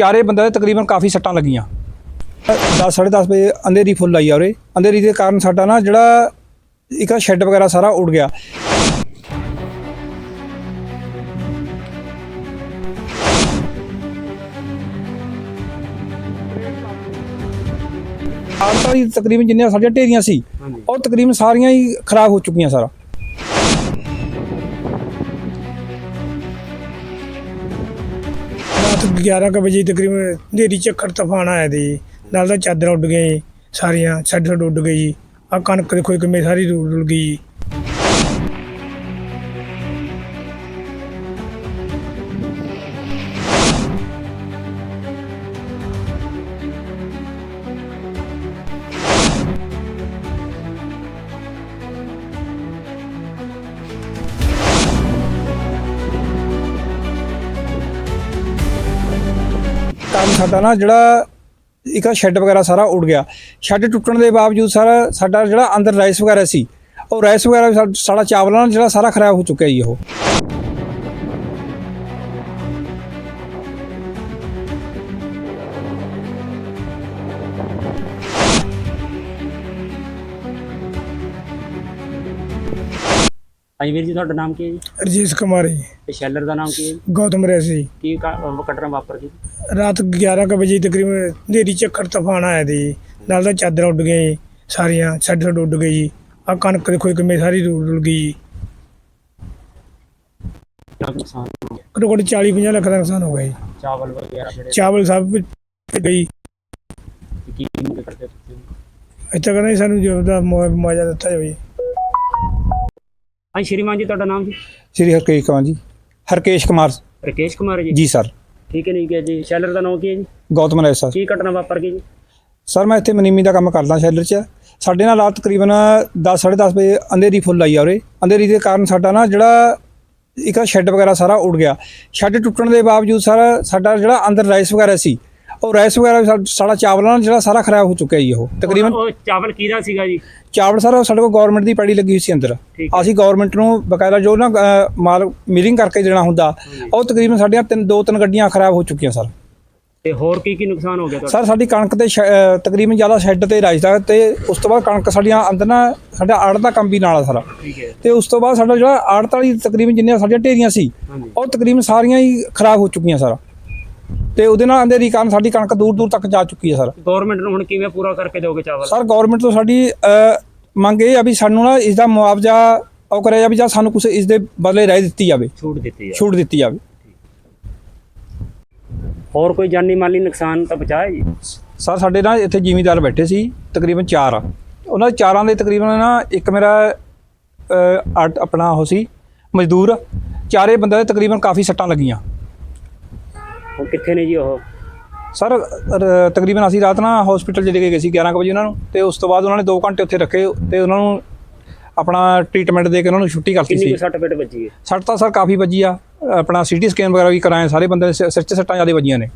ਚਾਰੇ ਬੰਦਿਆਂ ਦੇ ਤਕਰੀਬਨ ਕਾਫੀ ਸੱਟਾਂ ਲੱਗੀਆਂ। 10 10:30 ਵਜੇ ਅੰਧੇਰੀ ਫੁੱਲ ਆਈ ਆ ਉਰੇ। ਅੰਧੇਰੀ ਦੇ ਕਾਰਨ ਸਾਡਾ ਨਾ ਜਿਹੜਾ ਇੱਕ ਸ਼ੈੱਡ ਵਗੈਰਾ ਸਾਰਾ ਉੱਡ ਗਿਆ। ਆਲਤਾ ਦੀ ਤਕਰੀਬਨ ਜਿੰਨੀਆਂ ਸਾਡੀਆਂ ਢੇਰੀਆਂ ਸੀ ਉਹ ਤਕਰੀਬਨ ਸਾਰੀਆਂ ਹੀ ਖਰਾਬ ਹੋ ਚੁੱਕੀਆਂ ਸਾਰਾ। ਰਾਤ 11 ਕੁ ਵਜੇ ਤਕਰੀਬਨ ਹਨੇਰੀ ਝੱਖੜ ਤੂਫਾਨ ਆਇਆ ਦੀ ਨਾਲ ਤਾਂ ਚਾਦਰਾਂ ਉੱਡ ਗਈਆਂ ਜੀ, ਸਾਰੀਆਂ ਛੱਡ ਛੱਡ ਉੱਡ ਗਈ ਜੀ। ਆ ਕਣਕ ਦੇਖੋ ਕਿਵੇਂ ਸਾਰੀ ਰੁੜ ਰੁੜ ਗਈ ਜੀ ਸਾਡਾ ਨਾ ਜਿਹੜਾ ਇੱਕ ਸ਼ੈੱਡ ਵਗੈਰਾ ਸਾਰਾ ਉੱਡ ਗਿਆ। ਸ਼ੈੱਡ ਟੁੱਟਣ ਦੇ ਬਾਵਜੂਦ ਸਾਰਾ ਸਾਡਾ ਜਿਹੜਾ ਅੰਦਰ ਰਾਈਸ ਵਗੈਰਾ ਸੀ, ਉਹ ਰਾਈਸ ਵਗੈਰਾ ਵੀ ਸਾਡਾ ਚਾਵਲਾਂ ਨਾਲ ਜਿਹੜਾ ਸਾਰਾ ਖਰਾਬ ਹੋ ਚੁੱਕਿਆ ਜੀ ਉਹ। ਹਾਂਜੀ ਵੀਰ ਜੀ ਤੁਹਾਡਾ ਨਾਮ ਕੀ ਹੈ ਜੀ? ਰਜੀਸ਼ ਕੁਮਾਰ ਜੀ। ਤੇ ਸ਼ੈਲਰ ਦਾ ਨਾਮ ਕੀ ਹੈ ਜੀ? ਗੌਤਮ ਰੈਸੀ। ਕੀ ਕਾ- ਘਟਨਾ ਵਾਪਰ ਗਈ? ਰਾਤ 11 ਕੁ ਵਜੇ ਤਕਰੀਬਨ ਹਨੇਰੀ ਝੱਖੜ ਤੂਫਾਨ ਆਇਆ ਦੀ ਨਾਲ ਤਾਂ ਚਾਦਰਾਂ ਉੱਡ ਗਈਆਂ ਜੀ ਸਾਰੀਆਂ ਛੱਡ ਛੱਡ ਉੱਡ ਗਈ ਜੀ। ਆ ਕਣਕ ਦੇਖੋ ਕਿਵੇਂ ਸਾਰੀ ਰੁੜ ਰੁੜ ਗਈ ਜੀ। ਕਿੰਨਾ ਕੁ ਨੁਕਸਾਨ ਹੋ ਗਿਆ? ਘੱਟੋ ਘੱਟ 40 50 ਲੱਖ ਦਾ ਨੁਕਸਾਨ ਹੋ ਗਿਆ ਜੀ। ਚਾਵਲ ਵਗੈਰਾ ਜਿਹੜੇ ਚਾਵਲ ਸਭ ਗਈ। ਤੇ ਕੀ ਮੰਗ ਕਰਦੇ ਤੁਸੀਂ? ਇੱਥੇ ਕਹਿੰਦੇ ਸਾਨੂੰ ਜੋ ਦਾ ਮੁਆਵਜ਼ਾ ਦਿੱਤਾ ਜਾਵੇ ਜੀ। ਹਾਂਜੀ ਸ਼੍ਰੀਮਾਨ ਜੀ ਤੁਹਾਡਾ ਨਾਮ ਜੀ? ਸ੍ਰੀ ਹਰਕੇਸ਼ ਕੁਮਾਰ ਜੀ। ਹਰਕੇਸ਼ ਕੁਮਾਰ। ਰਕੇਸ਼ ਕੁਮਾਰ ਜੀ। ਜੀ ਸਰ। ਠੀਕ ਹੈ ਨਹੀਂ ਗਿਆ ਜੀ। ਸ਼ੈਲਰ ਦਾ ਨਾਮ ਕੀ ਹੈ ਜੀ? ਗੌਤਮ ਰਾਏ ਸਰ। ਕੀ ਘਟਨਾ ਵਾਪਰ ਗਈ ਜੀ? ਸਰ ਮੈਂ ਇੱਥੇ ਮਨੀਮੀ ਦਾ ਕੰਮ ਕਰਦਾ ਸ਼ੈਲਰ 'ਚ। ਸਾਡੇ ਨਾਲ ਰਾਤ ਤਕਰੀਬਨ 10 10:30 ਵਜੇ ਅੰਧੇਰੀ ਫੁੱਲ ਆਈ ਆ ਉਰੇ। ਅੰਧੇਰੀ ਦੇ ਕਾਰਨ ਸਾਡਾ ਨਾ ਜਿਹੜਾ ਇੱਕ ਸ਼ੈੱਡ ਵਗੈਰਾ ਸਾਰਾ ਉੱਡ ਗਿਆ। ਸ਼ੈੱਡ ਟੁੱਟਣ ਦੇ ਬਾਵਜੂਦ ਸਾਰਾ ਸਾਡਾ ਜਿਹੜਾ ਅੰਦਰ ਰਾਈਸ ਵਗੈਰਾ ਸੀ ਉਹ ਰਾਈਸ ਵਗੈਰਾ ਵੀ ਸਾ- ਸਾਡਾ ਚਾਵਲਾਂ ਨਾਲ ਜਿਹੜਾ ਸਾਰਾ ਖਰਾਬ ਹੋ ਚੁੱਕਿਆ ਜੀ ਉਹ। ਤਕਰੀਬਨ ਉਹ ਚਾਵਲ ਕਿਹਦਾ ਸੀਗਾ ਜੀ? ਚਾਵਲ ਸਾਰਾ ਸਾਡੇ ਕੋਲ ਗਵਰਨਮੈਂਟ ਦੀ ਪੈੜੀ ਲੱਗੀ ਹੋਈ ਸੀ ਅੰਦਰ। ਠੀਕ ਅਸੀਂ ਗਵਰਨਮੈਂਟ ਨੂੰ ਬਕਾਇਦਾ ਜੋ ਨਾ ਅ, ਮਾਲ ਮਿਲਿੰਗ ਕਰਕੇ ਦੇਣਾ ਹੁੰਦਾ ਉਹ ਤਕਰੀਬਨ ਸਾਡੀਆਂ ਤਿੰਨ ਦੋ ਤਿੰਨ ਗੱਡੀਆਂ ਖਰਾਬ ਹੋ ਚੁੱਕੀਆਂ ਸਰ। ਤੇ ਹੋਰ ਕੀ ਕੀ ਨੁਕਸਾਨ ਹੋ ਗਿਆ ਤੁਹਾਡਾ? ਸਰ ਸਾਡੀ ਕਣਕ ਤੇ ਸ਼ੈ- ਅ, ਤਕਰੀਬਨ ਜ਼ਿਆਦਾ ਸ਼ੈੱਡ ਤੇ ਰਾਈਸ ਦਾ ਤੇ ਉਸ ਤੋਂ ਬਾਅਦ ਕਣਕ ਸਾਡੀਆਂ ਅੰਦਰ ਨਾ ਸਾਡਾ ਆੜ ਦਾ ਕੰਮ ਵੀ ਨਾਲ ਆ ਸਾਰਾ। ਠੀਕ ਹੈ। ਤੇ ਉਸ ਤੋਂ ਬਾਅਦ ਸਾਡਾ ਜਿਹੜਾ ਆੜਤ ਵਾਲੀ ਤਕਰੀਬਨ ਜਿੰਨੀਆਂ ਸਾਡੀਆਂ ਢੇਰੀਆਂ ਸੀ ਹਾਂਜੀ। ਉਹ ਤਕਰੀਬਨ ਸਾਰੀਆਂ ਹੀ ਖਰਾਬ ਹੋ ਚੁੱਕੀਆਂ ਸਾਰਾ। ਤੇ ਉਹਦੇ ਨਾਲ ਅੰਧੇਰੀ ਕਾਰਨ ਸਾਡੀ ਕਣਕ ਦੂਰ ਦੂਰ ਤੱਕ ਜਾ ਚੁੱਕੀ ਹੈ ਸਰ। ਗਵਰਨਮੈਂਟ ਨੂੰ ਹੁਣ ਕਿਵੇਂ ਪੂਰਾ ਕਰਕੇ ਦਿਓਗੇ ਚਾਵਲ? ਸਰ ਗਵਰਨਮੈਂਟ ਤੋਂ ਸਾਡੀ ਮੰਗ ਇਹ ਆ ਵੀ ਸਾਨੂੰ ਨਾ ਇਸ ਦਾ ਮੁਆਵਜ਼ਾ ਉਹ ਕਰਿਆ ਜਾਵੇ ਜਾਂ ਸਾਨੂੰ ਕੁਝ ਇਸ ਦੇ ਬਦਲੇ ਰਾਇ ਦਿੱਤੀ ਜਾਵੇ। ਛੂਟ ਦਿੱਤੀ ਹੈ ਛੂਟ ਦਿੱਤੀ ਜਾਵੇ। ਹੋਰ ਕੋਈ ਜਾਨੀ ਮਾਲੀ ਨੁਕਸਾਨ ਤਾਂ ਬਚਾਇਆ ਜੀ? ਸਰ ਸਾਡੇ ਨਾਲ ਇੱਥੇ ਜ਼ਿਮੀਂਦਾਰ ਬੈਠੇ ਸੀ ਤਕਰੀਬਨ 4 ਆ। ਉਹਨਾਂ ਦੇ ਚਾਰਾਂ ਦੇ ਤਕਰੀਬਨ ਨਾ ਇੱਕ ਮੇਰਾ ਆਪਣਾ ਉਹ ਸੀ ਮਜ਼ਦੂਰ। ਚਾਰੇ ਬੰਦਿਆਂ ਦੇ ਤਕਰੀਬਨ ਕਾਫੀ ਸੱਟਾਂ ਲੱਗੀਆਂ। ਉਹ ਕਿੱਥੇ ਨੇ ਜੀ ਉਹ? ਸਰ ਤਕਰੀਬਨ ਅਸੀਂ ਰਾਤ ਨਾ ਹਸਪੀਟਲ ਚਲੇ ਗਏ ਸੀ 11 ਕੁ ਵਜੇ ਉਹਨਾਂ ਨੂੰ ਤੇ ਉਸ ਤੋਂ ਬਾਅਦ ਉਹਨਾਂ ਨੇ 2 ਘੰਟੇ ਉੱਥੇ ਰੱਖੇ ਤੇ ਉਹਨਾਂ ਨੂੰ ਆਪਣਾ ਟ੍ਰੀਟਮੈਂਟ ਦੇ ਕੇ ਉਹਨਾਂ ਨੂੰ ਛੁੱਟੀ ਕਰਤੀ ਕਿੰਨੀ ਸੀ। ਕੁ ਸੱਟ ਪੇਟ ਵੱਜੀ ਹੈ? ਸੱਟ ਤਾਂ ਸਰ ਕਾਫੀ ਵੱਜੀ ਆ। ਆਪਣਾ ਸੀਟੀ ਸਕੈਨ ਵਗੈਰਾ ਵੀ ਕਰਾਏ ਸਾਰੇ ਬੰਦੇ ਦੇ ਸਿ- ਸਿਰ 'ਚ ਸੱਟਾਂ ਜ਼ਿਆਦਾ ਵੱਜੀਆਂ ਨੇ।